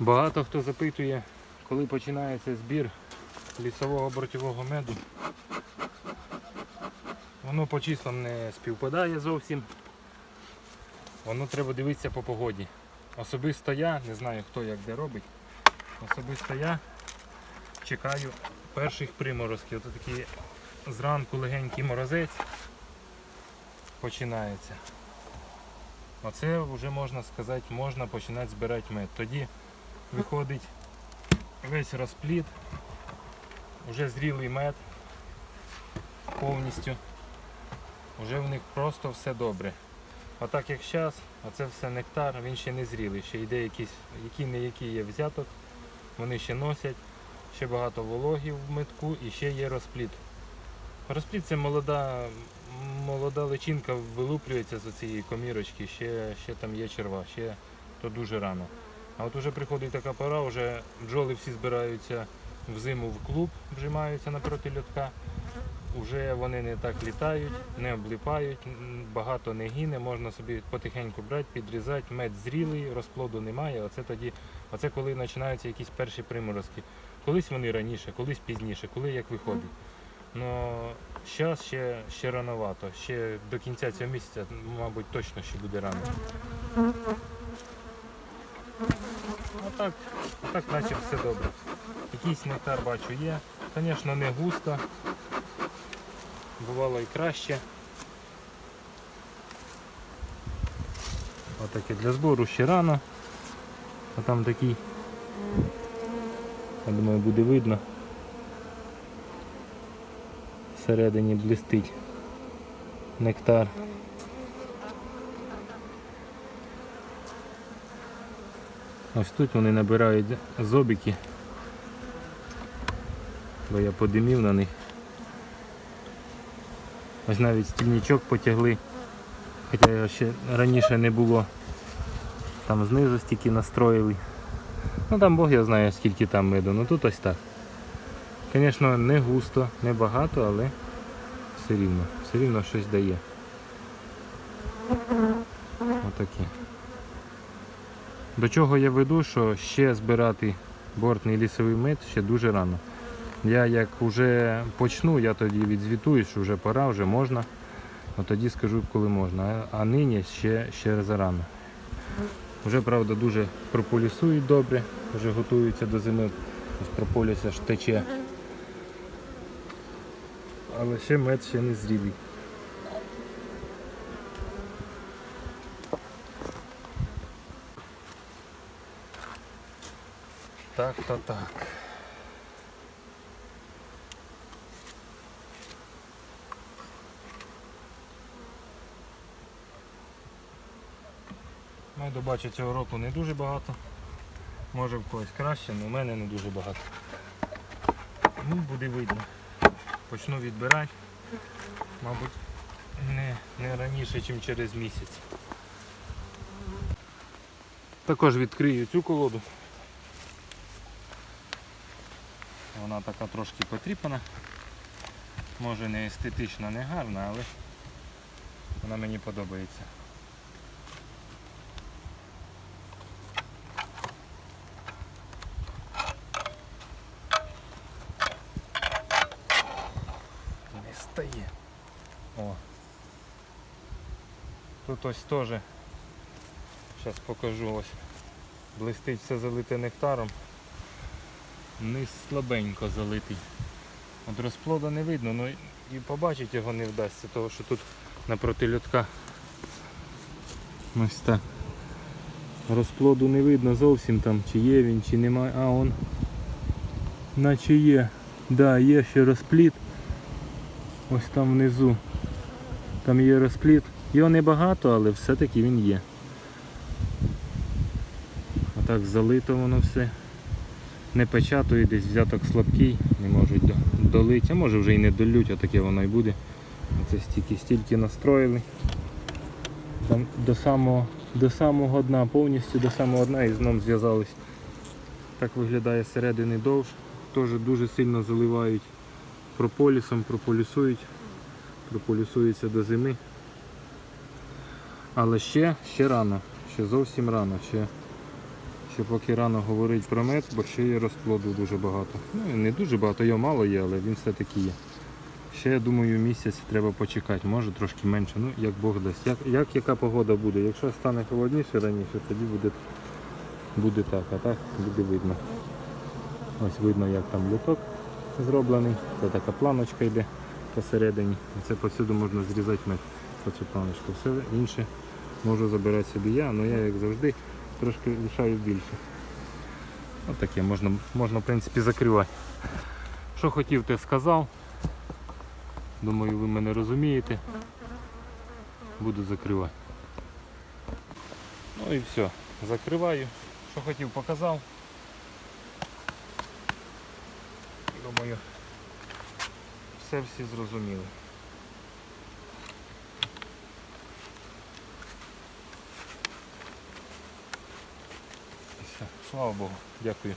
Багато хто запитує, коли починається збір лісового бортового меду. Воно по числам не співпадає зовсім. Воно треба дивитися по погоді. Особисто я, не знаю хто як де робить, особисто я чекаю перших приморозків. Ото такий зранку легенький морозець починається. Оце вже можна сказати, можна починати збирати мед. Тоді виходить весь розплід, вже зрілий мед повністю. Вже в них просто все добре. А так як зараз, а це все нектар, він ще не зрілий, ще йде якийсь, який не який є взяток, вони ще носять, ще багато вологів в метку і ще є розплід. Розплід це молода, молода личинка вилуплюється з цієї комірочки, ще, ще там є черва, ще то дуже рано. А от уже приходить така пора, вже бджоли всі збираються взиму в клуб, вжимаються напроти льотка. Уже вони не так літають, не облипають, багато не гине, можна собі потихеньку брати, підрізати, мед зрілий, розплоду немає. Оце тоді, оце коли починаються якісь перші приморозки. Колись вони раніше, колись пізніше, коли як виходить. Ну, зараз ще, ще рановато. Ще до кінця цього місяця, мабуть, точно ще буде рано. А так, так наче все добре. Якийсь нектар бачу є. Звісно, не густо. Бувало і краще. Отаке для збору ще рано. А там такий, я думаю, буде видно. Всередині блистить нектар. Ось тут вони набирають зобики, бо я подимів на них. Ось навіть стільничок потягли, хоча його ще раніше не було. Там знизу стільки настроїли. Ну там Бог я знає скільки там меду, ну тут ось так. Звісно, не густо, не багато, але все рівно, все рівно щось дає. Отакі. До чого я веду, що ще збирати бортний лісовий мед ще дуже рано. Я як вже почну, я тоді відзвітую, що вже пора, вже можна. От тоді скажу, коли можна. А нині ще, ще зарано. Вже, правда, дуже прополісують добре, вже готуються до зими. Ось прополіс аж тече. Але ще мед ще не зрілий. Так, то так. Меду бачу цього року не дуже багато. Може в когось краще, але в мене не дуже багато. Ну, буде видно. Почну відбирати, мабуть, не, не раніше, ніж через місяць. Також відкрию цю колоду. Вона така трошки потріпана. Може не естетична, не гарна, але вона мені подобається. Не стає. О. Тут ось теж. Зараз покажу ось. Блистить все залите нектаром. Низ слабенько залитий. От розплоду не видно, ну і побачити його не вдасться, тому що тут напроти льотка ось так. Розплоду не видно зовсім там, чи є він, чи немає. А он наче є. Да, є ще розплід. Ось там внизу. Там є розплід. Його небагато, але все-таки він є. А так залито воно все. Не печатує, десь взяток слабкий, не можуть до- долити, а може вже і не долють, а таке воно і буде. Оце стільки стільки настроїли. Там до самого, до самого дна, повністю до самого дна і знову зв'язались. Так виглядає середини довж. Теж дуже сильно заливають прополісом, прополісують, прополісуються до зими. Але ще, ще рано, ще зовсім рано, ще, ще поки рано говорить про мед, бо ще є розплоду дуже багато. Ну, не дуже багато, його мало є, але він все-таки є. Ще, я думаю, місяць треба почекати, може трошки менше, ну як Бог дасть. Як, як яка погода буде? Якщо стане холодніше раніше, тоді буде, буде так, а так буде видно. Ось видно, як там люток зроблений. Це така планочка йде посередині. Це повсюди можна зрізати мед по цю планочку. Все інше можу забирати собі я, але я, як завжди, трошки лишаю більше. Ось таке можна, можна в принципі закривати. Що хотів, те сказав. Думаю, ви мене розумієте. Буду закривати. Ну і все. Закриваю. Що хотів, показав. Думаю, все всі зрозуміли. І все. Слава Богу. Дякую.